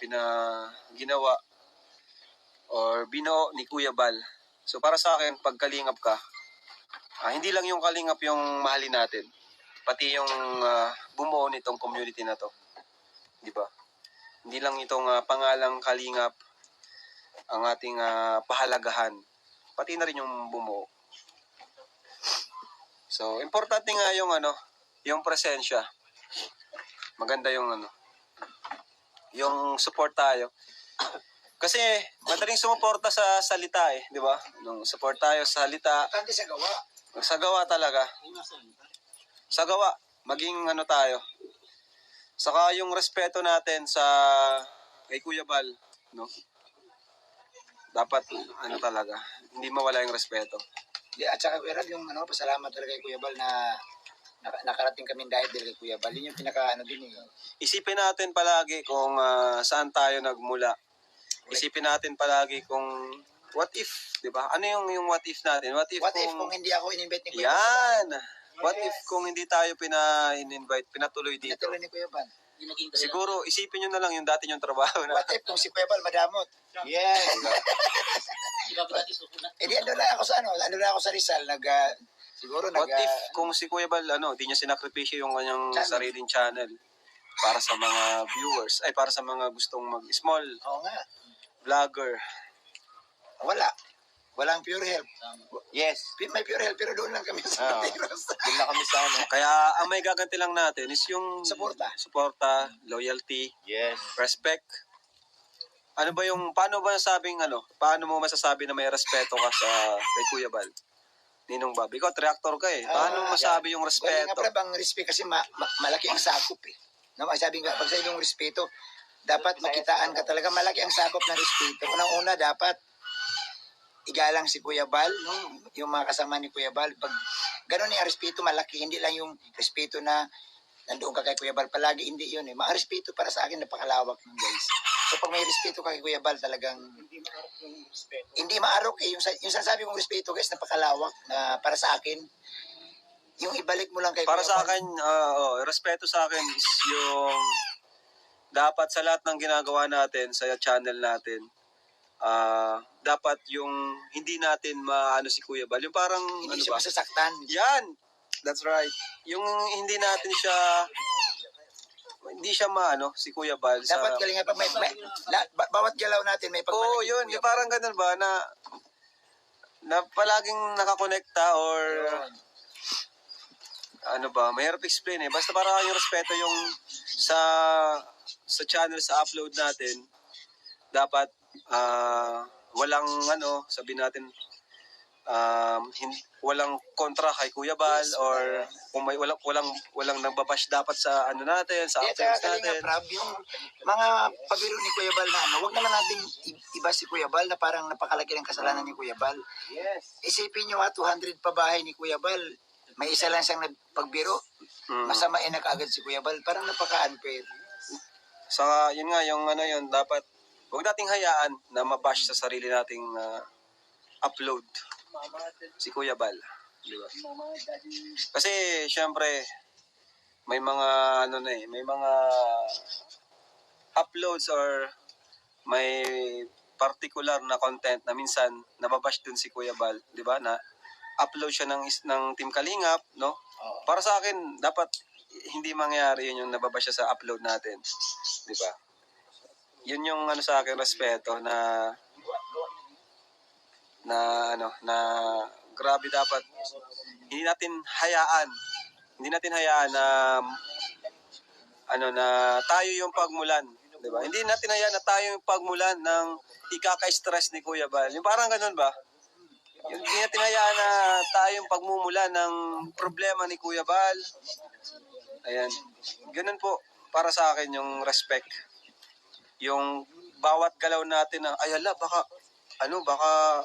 pina ginawa or binuo ni Kuya Bal. So para sa akin, pag kalingap ka, ah, hindi lang yung kalingap yung mahalin natin, pati yung ah, bumuo nitong community na to. Di ba? Hindi lang itong ah, pangalang kalingap ang ating ah, pahalagahan, pati na rin yung bumuo. So, importante nga yung ano, yung presensya. Maganda yung ano, yung support tayo. Kasi madaling sumuporta sa salita eh, di ba? Nung support tayo sa salita, Importante sa gawa. sa gawa talaga. Sa gawa, maging ano tayo. Saka yung respeto natin sa kay Kuya Bal, no? Dapat ano talaga, hindi mawala yung respeto. Di, at saka Rab, yung ano, pasalamat talaga kay Kuya Bal na naka- nakarating kami dahil kay Kuya Bal. Yun yung pinaka ano din eh. Isipin natin palagi kung ah, saan tayo nagmula. Isipin natin palagi kung what if, 'di ba? Ano yung yung what if natin? What if What if kung hindi ako in-invite ni Kuya Bal? Yan. What if kung hindi tayo pina-invite, pinatuloy dito? Pinatuloy ni Kuya Bal. Siguro isipin niyo na lang yung dati yung trabaho na. What if kung si Kuya Bal madamot? Yes. eh di ando lang ako sa ano, ando lang ako sa Rizal, nag, ah, siguro nag, What if ah, kung si Kuya Bal ano, di niya sinakripisyo yung kanyang Channel. sariling channel para sa mga viewers, ay para sa mga gustong mag-small oo nga, vlogger. wala. Walang pure health. Yes. May pure health pero doon lang kami sa Oo. Patiros. Doon na kami sa ano. Kaya ang may gaganti lang natin is yung Suporta. suporta, loyalty, Yes. respect. Ano ba yung, paano ba sabing ano, paano mo masasabi na may respeto ka sa kay Kuya Bal? Ninong Bob, ikaw reactor ka eh. Paano Ah, masabi yung Well, nga respeto? pala bang respeto kasi ma- ma- malaki ang sakop eh. No, sabi nga, pag sa yung respeto, dapat makitaan ka talaga malaki ang sakop ng respeto. Unang-una, dapat igalang si Kuya Bal, no? yung mga kasama ni Kuya Bal. Pag ganun yung respeto, malaki. Hindi lang yung respeto na nandoon ka kay Kuya Bal palagi. Hindi yun eh. Mga respeto para sa akin, napakalawak nun guys. So pag may respeto ka kay Kuya Bal, talagang hindi maarok eh. Yung, sa- yung sinasabi kong respeto guys, napakalawak na para sa akin. Yung ibalik mo lang kay Para Kuya sa Bal. akin, ah, oh, respeto sa akin is yung dapat sa lahat ng ginagawa natin sa channel natin, ah dapat yung hindi natin maano si Kuya Bal. Yung parang, Hindi ano siya ba? masasaktan. Yan! That's right. Yung hindi natin siya, hindi siya maano si Kuya Bal. Sa, Dapat galingan pa may, may la, ba- bawat galaw natin may Oo, oh, yun. Yung parang ganun ba na na palaging nakakonekta or ano ba, mahirap explain eh. Basta para yung respeto yung sa sa channel sa upload natin, dapat ah, walang ano, sabi natin um, hin- walang kontra kay Kuya Bal or kung may walang walang walang nagbabash dapat sa ano natin, sa Kaya uploads kaya natin. Prab, yung mga pabiro ni Kuya Bal na ano, huwag naman natin i- iba si Kuya Bal na parang napakalaki ng kasalanan ni Kuya Bal. Yes. Isipin nyo ha, 200 pa bahay ni Kuya Bal. May isa lang siyang nagpagbiro. Mm. Masamain na kaagad si Kuya Bal. Parang napaka-unfair. Saka yun nga yung ano yun dapat huwag nating hayaan na mabash sa sarili nating ah, upload si Kuya Bal. Di ba? Kasi syempre may mga ano na eh, may mga uploads or may particular na content na minsan nababash dun si Kuya Bal, di ba? Na upload siya ng ng Team Kalingap, no? Para sa akin, dapat hindi mangyari yun yung nababash siya sa upload natin. Di ba? Yun yung ano sa akin, respeto na na ano, na grabe dapat hindi natin hayaan hindi natin hayaan na ano na tayo yung pagmulan, 'di ba? Hindi natin hayaan na tayo yung pagmulan ng ikaka-stress ni Kuya Bal. Yung parang ganun ba? Yung Hindi natin hayaan na tayo yung pagmumula ng problema ni Kuya Bal. Ayan. Ganun po para sa akin yung respect. Yung bawat galaw natin na ay hala baka ano baka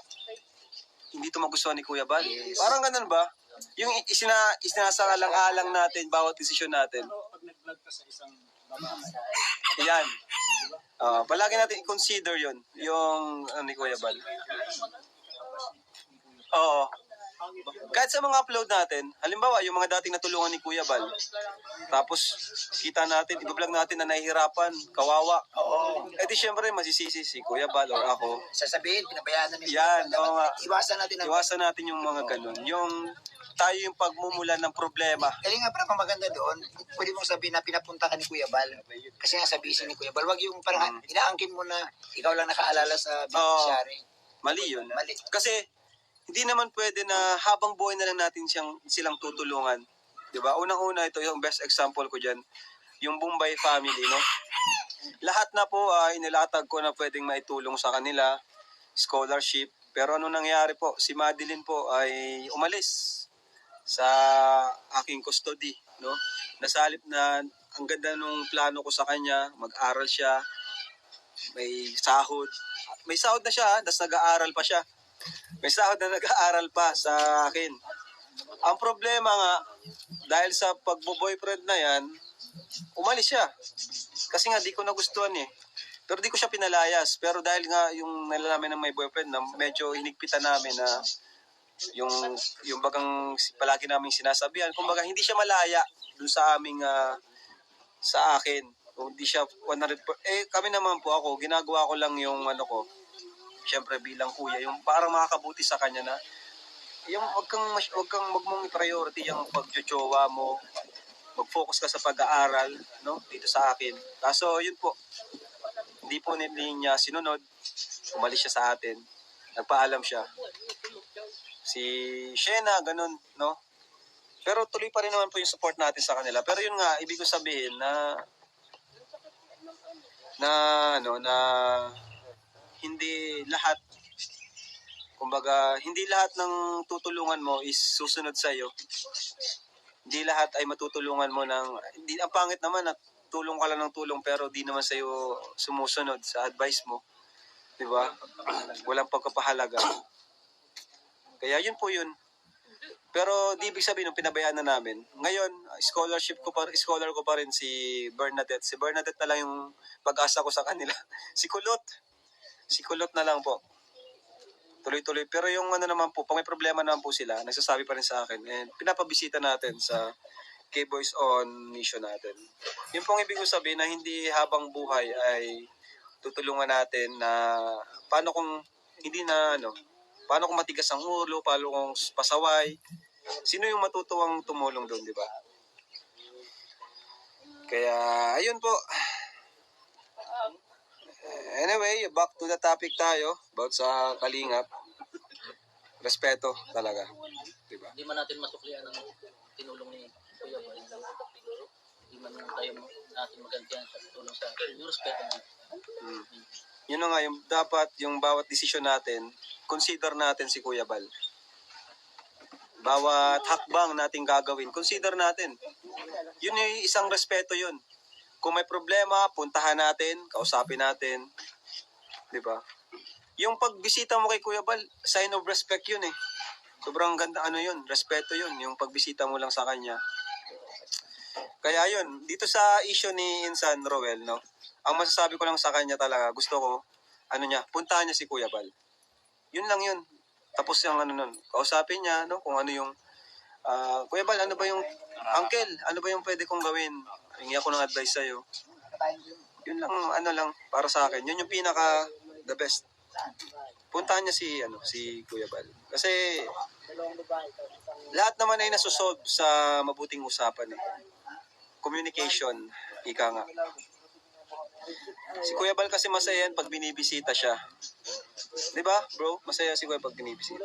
hindi to magustuhan ni Kuya Bal. Parang ganun ba? Yung isina isinasangalang-alang natin bawat desisyon natin. Yan. Ah, palagi natin i-consider 'yon, yung ano, ni Kuya Bal. Oo. Kahit sa mga upload natin, halimbawa, yung mga dating natulungan ni Kuya Bal, tapos kita natin, i-vlog natin na nahihirapan, kawawa. Oo. Eh di syempre, masisisi si Kuya Bal or ako. Sasabihin, pinabayaan na ni Yan, oo nga. Iwasan natin ang... Iwasan natin yung mga ganun. Yung tayo yung pagmumulan ng problema. Kaya nga parang maganda doon, pwede mong sabihin na pinapunta ka ni Kuya Bal. Kasi nga sabihin ni Kuya Bal, wag yung parang Mm. inaangkin mo na ikaw lang nakaalala sa beneficiary. Mali yun. Mali. Kasi hindi naman pwede na habang buhay na lang natin siyang, silang tutulungan. 'Di ba? Unang-una ito yung best example ko diyan, yung Bombay family, no? Lahat na po ay inilatag ko na pwedeng maitulong sa kanila, scholarship. Pero ano nangyari po? Si Madeline po ay umalis sa aking custody, no? Nasalip na ang ganda nung plano ko sa kanya, mag-aral siya, may sahod. May sahod na siya, tapos nag-aaral pa siya. May sahod na nag-aaral pa sa akin. Ang problema nga, dahil sa pagbo-boyfriend na yan, umalis siya. Kasi nga, di ko nagustuhan eh. Pero di ko siya pinalayas. Pero dahil nga yung nalalaman ng may boyfriend na medyo hinigpitan namin na yung yung bagang palagi namin sinasabihan, kumbaga hindi siya malaya dun sa aming ah, sa akin. O hindi siya 100 eh kami naman po ako, ginagawa ko lang yung ano ko. Syempre bilang kuya, yung parang makakabuti sa kanya na yung wag kang mas- wag kang wag mong priority yung pagjojowa mo. Mag-focus ka sa pag-aaral, no? Dito sa akin. Kaso yun po. Hindi po hindi niya sinunod. Umalis siya sa atin. Nagpaalam siya. Si Shena, ganun, no? Pero tuloy pa rin naman po yung support natin sa kanila. Pero yun nga, ibig ko sabihin na na ano na hindi lahat kumbaga hindi lahat ng tutulungan mo is susunod sa iyo. Hindi lahat ay matutulungan mo ng hindi ang pangit naman na tulong ka lang ng tulong pero di naman sa iyo sumusunod sa advice mo. 'Di ba? Walang pagkapahalaga. Kaya yun po yun. Pero di ibig sabihin nung pinabayaan na namin. Ngayon, scholarship ko pa scholar ko pa rin si Bernadette. Si Bernadette na lang yung pag-asa ko sa kanila. si Kulot. Si Kulot na lang po. Tuloy-tuloy. Pero yung ano naman po, pag may problema naman po sila, nagsasabi pa rin sa akin. And pinapabisita natin sa K-Boys on mission natin. Yung pong ibig ko sabihin na hindi habang buhay ay tutulungan natin na paano kung hindi na ano, paano kung matigas ang ulo, paano kung pasaway, sino yung matutuwang tumulong doon, di ba? Kaya, ayun po. Anyway, back to the topic tayo about sa kalingap. Respeto talaga. Di ba? Hindi man natin masuklian ang tinulong ni Kuya Boy. Hindi man tayo natin magantihan sa tulong sa. Yung respeto mo. Mm. Yun na nga, yung dapat yung bawat desisyon natin, consider natin si Kuya Bal. Bawat hakbang nating gagawin, consider natin. Yun yung isang respeto yun. Kung may problema, puntahan natin, kausapin natin. Di ba? Yung pagbisita mo kay Kuya Bal, sign of respect yun eh. Sobrang ganda ano yun, respeto yun, yung pagbisita mo lang sa kanya. Kaya yun, dito sa issue ni Insan Roel, no? Ang masasabi ko lang sa kanya talaga, gusto ko, ano niya, puntahan niya si Kuya Bal. Yun lang yun. Tapos yung ano nun, kausapin niya, no? Kung ano yung, ah, Kuya Bal, ano ba yung, Uncle, ano ba yung pwede kong gawin? Hingi ako ng advice sa'yo. Yun lang, ano lang, para sa akin. Yun yung pinaka, the best. Puntahan niya si, ano, si Kuya Bal. Kasi, lahat naman ay nasusolve sa mabuting usapan eh. Communication, ika nga. Si Kuya Bal kasi masaya yan pag binibisita siya. 'Di ba, bro? Masaya si Kuya pag binibisita.